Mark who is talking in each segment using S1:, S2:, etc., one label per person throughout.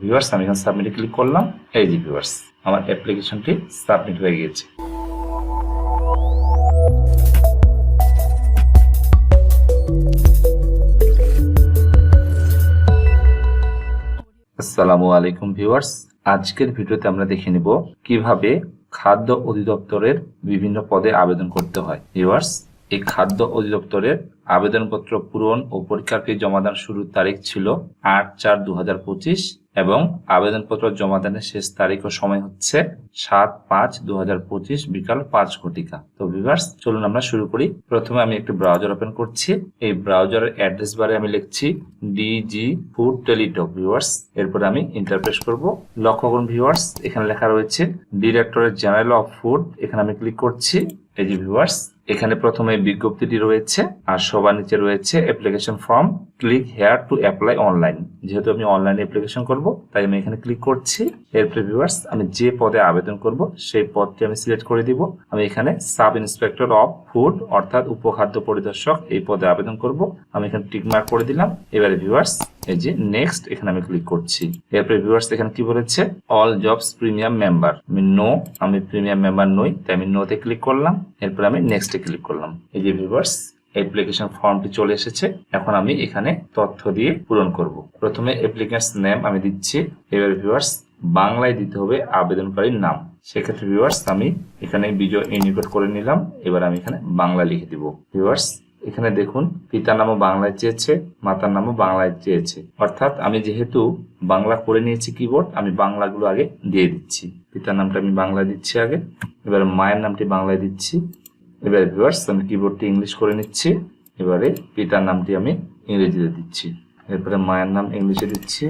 S1: Viewers আমি এখানে সাবমিটে ক্লিক করলাম। এই যে ভিউয়ার্স আমার অ্যাপ্লিকেশনটি সাবমিট হয়ে গিয়েছে। আসসালামু আলাইকুম ভিউয়ার্স আজকের ভিডিওতে আমরা দেখে নিব কীভাবে খাদ্য অধিদপ্তরের বিভিন্ন পদে আবেদন করতে হয়। ভিউয়ার্স এই খাদ্য অধিদপ্তরের আবেদনপত্র পূরণ ও পরীক্ষার ফি জমাদান শুরুর তারিখ ছিল আট চার দু হাজার পঁচিশ এবং আবেদনপত্র জমাদানের শেষ তারিখ ও সময় হচ্ছে সাত পাঁচ দু হাজার পঁচিশ বিকাল পাঁচ ঘটিকা। তো ভিভার্স চলুন আমরা শুরু করি। প্রথমে আমি একটি ব্রাউজার ওপেন করছি। এই ব্রাউজারের অ্যাড্রেস বারে আমি লিখছি ডিজি ফুড টেলিটক ভিউয়ার্স এরপর আমি ইন্টারপ্রেস করব। লক্ষ্য করুন ভিউয়ার্স এখানে লেখা রয়েছে ডিরেক্টরেট জেনারেল অফ ফুড এখানে আমি ক্লিক করছি। এই যে ভিউয়ার্স এখানে প্রথমে বিজ্ঞপ্তিটি রয়েছে আর সবার নিচে রয়েছে application form click here to apply online যেহেতু আমি অনলাইনে অ্যাপ্লিকেশন করব, তাই আমি এখানে ক্লিক করছি। এরপরে ভিউয়ার্স আমি যে পদে আবেদন করব, সেই পদটি আমি সিলেক্ট করে দিব। আমি এখানে সাব ইন্সপেক্টর অফ ফুড অর্থাৎ উপখাদ্য পরিদর্শক, এই পদে আবেদন করব। আমি এখানে টিক মার্ক করে দিলাম। এবারে ভিউয়ার্স এই যে নেক্সট এখানে আমি ক্লিক করছি। এরপরে ভিউয়ার্স এখানে কি বলেছে? অল জবস প্রিমিয়াম মেম্বার আমি নো আমি প্রিমিয়াম মেম্বার নই, তাই আমি নোতে ক্লিক করলাম। এরপর আমি নেক্সটে ক্লিক করলাম। এই যে ভিউয়ার্স অ্যাপ্লিকেশন ফর্মটি চলে এসেছে। এখন আমি এখানে তথ্য দিয়ে পূরণ করব। প্রথমে অ্যাপ্লিকেন্টস নেম আমি দিচ্ছি। এবার ভিভার্স বাংলায় দিতে হবে আবেদনকারীর নাম। সেক্ষেত্রে ভিউয়ার্স আমি এখানে বিজয় ইউনিকোড করে নিলাম। এবার আমি এখানে বাংলা লিখে দিব। ভিউয়ার্স এখানে দেখুন, পিতার নামও বাংলায় চেয়েছে, মাতার নামও বাংলায় চেয়েছে। অর্থাৎ আমি যেহেতু বাংলা করে নিয়েছি কিবোর্ড আমি বাংলাগুলো আগে দিয়ে দিচ্ছি। পিতার নামটা আমি বাংলায় দিচ্ছি আগে। এবার মায়ের নামটি বাংলায় দিচ্ছি। এবারে ভিউয়ার্স আমি কিবোর্ডটি ইংলিশ করে নিচ্ছি। এবারে পিতার নামটি আমি ইংরেজিতে দিচ্ছি। এরপরে মায়ের নাম ইংলিশে দিচ্ছি।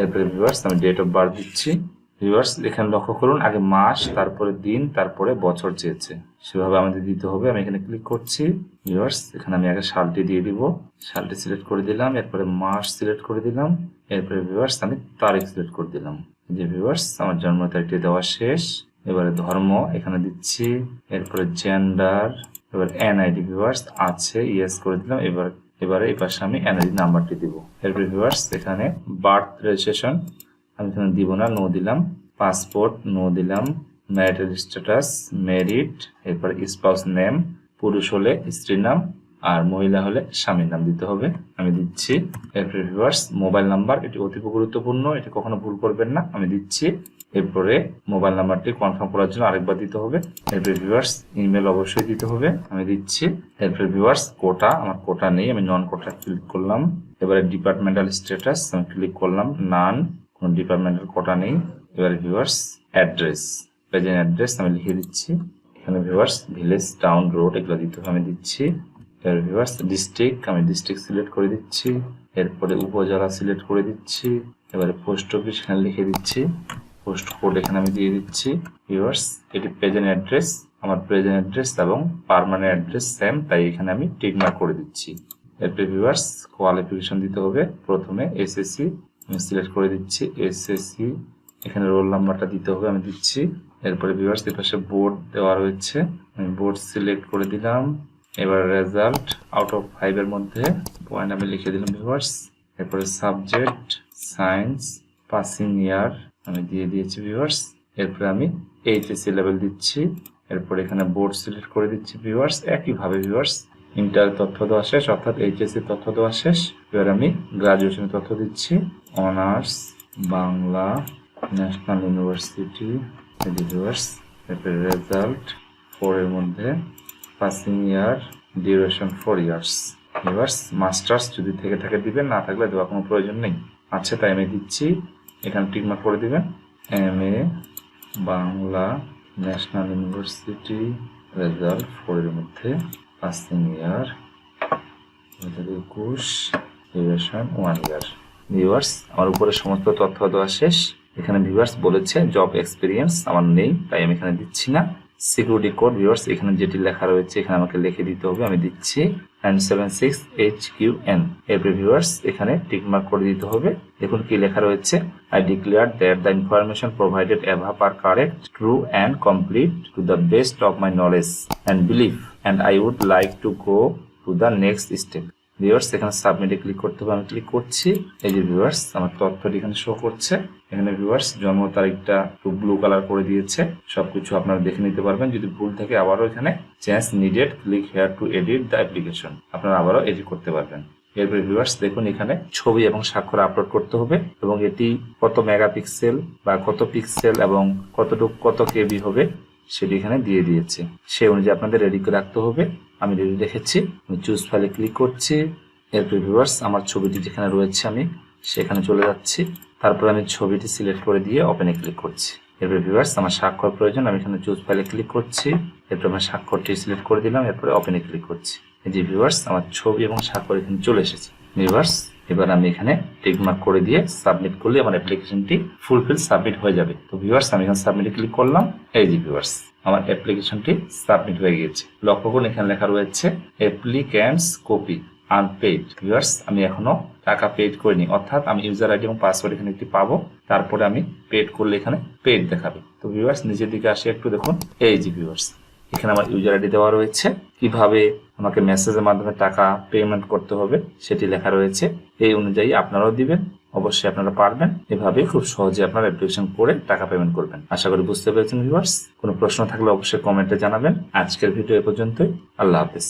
S1: এরপরে ভিউয়ার্স আমি ডেট অফ বার্থ দিচ্ছি। ভিউয়ার্স এখানে লক্ষ্য করুন, আগে মাস, তারপরে দিন, তারপরে বছর চেয়েছে। সেভাবে আমাদের দিতে হবে। আমি এখানে ক্লিক করছি। ভিউয়ার্স এখানে আমি আগে সালটি দিয়ে দিব। সালটি সিলেক্ট করে দিলাম। এরপরে মাস সিলেক্ট করে দিলাম। এরপরে ভিউয়ার্স আমি তারিখ সিলেক্ট করে দিলাম। যে ভিউয়ার্স আমার জন্ম তারিখটি দেওয়া শেষ। এবারে ধর্ম এখানে দিচ্ছি, এরপরে জেন্ডার এবার এনআইডি ভিউয়ার্স আছে ইয়েস করে দিলাম, এবার, এবারে এই পাশে আমি এনআইডি নাম্বারটি দিব। এরপরে ভিউয়ার্স এখানে বার্থ রেজিস্ট্রেশন আমি এখানে দিব না নো দিলাম পাসপোর্ট নো দিলাম ম্যারিটাল স্ট্যাটাস মেরিট এরপর স্পাউস নেম পুরুষ হলে স্ত্রীর নাম, আর মহিলা হলে স্বামীর নাম দিতে হবে, আমি দিচ্ছি। এরপরে ভিউয়ার্স মোবাইল নাম্বার এটি অতীব গুরুত্বপূর্ণ, এটি কখনো ভুল করবেন না, আমি দিচ্ছি। এরপরে মোবাইল নাম্বারটি কনফার্ম করার জন্য আরেকবার দিতে হবে। এরপরে ভিউয়ার্স ইমেল অবশ্যই দিতে হবে। আমি দিচ্ছি এরপরে ভিউয়ার্স কোটা আমার কোটা নেই, আমি নন কোটা ক্লিক করলাম। এবারে ডিপার্টমেন্টাল স্ট্যাটাস আমি ক্লিক করলাম নান কোনো ডিপার্টমেন্টাল কোটা নেই। এবারে ভিউয়ার্স অ্যাড্রেস প্রেজেন্ট অ্যাড্রেস আমি লিখে দিচ্ছি। এখানে ভিউয়ার্স ভিলেজ টাউন রোড এগুলো দিতে হবে, আমি দিচ্ছি। এর ভিউয়ার্স ডিস্ট্রিক্ট আমি ডিস্ট্রিক্ট সিলেক্ট করে দিচ্ছি। এরপরে উপজেলা সিলেক্ট করে দিচ্ছি। এবারে পোস্ট অফিস এখানে লিখে দিচ্ছি। পোস্ট কোড এখানে আমি দিয়ে দিচ্ছি ভিউয়ার্স এটি প্রেজেন্ট অ্যাড্রেস আমার প্রেজেন্ট অ্যাড্রেস এবং পার্মানেন্ট অ্যাড্রেস সেম তাই এখানে আমি টিক মার্ক করে দিচ্ছি। এরপরে ভিউয়ার্স কোয়ালিফিকেশন দিতে হবে। প্রথমে এসএসসি আমি সিলেক্ট করে দিচ্ছি এসএসসি এখানে রোল নাম্বারটা দিতে হবে, আমি দিচ্ছি। এরপরে ভিউয়ার্স এর পাশে বোর্ড দেওয়া রয়েছে, আমি বোর্ড সিলেক্ট করে দিলাম। এবার রেজাল্ট আউট অফ ফাইভ এর মধ্যে পয়েন্ট আমি লিখে দিলাম ভিউয়ার্স এরপরে সাবজেক্ট সায়েন্স পাসিং ইয়ার আমি দিয়ে দিয়েছি ভিউয়ার্স এরপরে আমি এইচএসসি লেভেল দিচ্ছি। এরপর এখানে বোর্ড সিলেক্ট করে দিচ্ছি ভিউয়ার্স একইভাবে ভিউয়ার্স ইন্টার তথ্য দেওয়া শেষ, অর্থাৎ এইচএসসি তথ্য দেওয়া শেষ। এবার আমি গ্রাজুয়েশনের তথ্য দিচ্ছি। Honours Bangla national university viewers এরপরে রেজাল্ট ফোরের মধ্যে passing year duration four years viewers masters যদি থেকে থাকে দিবেন, না থাকলে দেওয়ার কোনো প্রয়োজন নেই। আচ্ছা তাই আমি দিচ্ছি। এখানে টিকমার্ক করে দেবেন। M A Bangla national university result ফোরের মধ্যে পাসিং ইয়ার দু হাজার একুশ ডিউরেশন ওয়ান ইয়ার ভিউয়ার্স আমার উপরে সমস্ত তথ্য দেওয়া শেষ। এখানে ভিউয়ার্স বলেছে জব এক্সপিরিয়েন্স আমার নেই, তাই আমি এখানে দিচ্ছি না। সিকিউরিটি কোড ভিউয়ার্স এখানে যেটি লেখা রয়েছে, এখানে আমাকে লিখে দিতে হবে। আমি দিচ্ছি nine seven six H Q N এরপরে ভিউয়ার্স এখানে টিকমার্ক করে দিতে হবে। দেখুন কি লেখা রয়েছে। I declare that the information provided above are correct true and complete to the best of my knowledge and believe and I would like to go to the next step viewers এখানে সাবমিটে click করতে হবে। আমি click করছি। এই যে viewers আমার তথ্যটি এখানে শো করছে। এখানে ভিউয়ার্স জন্ম তারিখটা একটু ব্লু কালার করে দিয়েছে। সবকিছু আপনারা দেখে নিতে পারবেন। যদি ভুল থাকে, আবারও এখানে change needed click here to edit the application আপনারা আবারও এডিট করতে পারবেন। এরপরে ভিউয়ার্স দেখুন এখানে ছবি এবং স্বাক্ষর আপলোড করতে হবে এবং এটি কত মেগাপিক্সেল বা কত পিক্সেল এবং কতটুকু, কত কেবি হবে, সেটি এখানে দিয়ে দিয়েছে। সেই অনুযায়ী আপনাদের রেডি করে রাখতে হবে। আমি রেডি রেখেছি আমি চুজ ফাইলে ক্লিক করছি, এরপর ভিউয়ার্স আমার ছবিটি যেখানে রয়েছে আমি সেখানে চলে যাচ্ছি। তারপর আমি ছবিটি সিলেক্ট করে দিয়ে ওপেনে ক্লিক করছি। এরপরে ভিভার্স আমার স্বাক্ষর প্রয়োজন, আমি এখানে চুজ ফাইলে ক্লিক করছি। এরপর আমার স্বাক্ষরটি সিলেক্ট করে দিলাম, এরপরে ওপেনে ক্লিক করছি। এই যে ভিউয়ার্স আমার ছবি এবং স্বাক্ষর এখানে চলে এসেছে। ভিউয়ার্স এবার আমি এখানে টিক মার্ক করে দিয়ে সাবমিট করলে আমার অ্যাপ্লিকেশনটি ফুলফিল সাবমিট হয়ে যাবে। তো ভিউয়ার্স আমি এখানে সাবমিটে ক্লিক করলাম, এই যে ভিউয়ার্স আমার অ্যাপ্লিকেশনটি সাবমিট হয়ে গিয়েছে। লক্ষ্য করুন, এখানে লেখা রয়েছে অ্যাপ্লিক্যান্টস কপি আনপেড ভিউয়ার্স আমি এখনও টাকা পেড করিনি। অর্থাৎ আমি ইউজার আইডি এবং পাসওয়ার্ড এখানে একটি পাবো। তারপরে আমি পেড করলে এখানে পেড দেখাবে। তো ভিউয়ার্স নিচের দিকে আসে, একটু দেখুন, এই যে ভিউয়ার্স এখানে আমার ইউজার আইডি দেওয়া রয়েছে। কীভাবে আমাকে মেসেজের মাধ্যমে টাকা পেমেন্ট করতে হবে, সেটি লেখা রয়েছে। এই অনুযায়ী আপনারাও দিবেন, অবশ্যই আপনারা পারবেন। এভাবে খুব সহজে আপনারা অ্যাপ্লিকেশন করে টাকা পেমেন্ট করবেন। আশা করি বুঝতে পেরেছেন ভিউয়ার্স কোনো প্রশ্ন থাকলে অবশ্যই কমেন্টে জানাবেন। আজকের ভিডিও এ পর্যন্তই। আল্লাহ হাফেজ।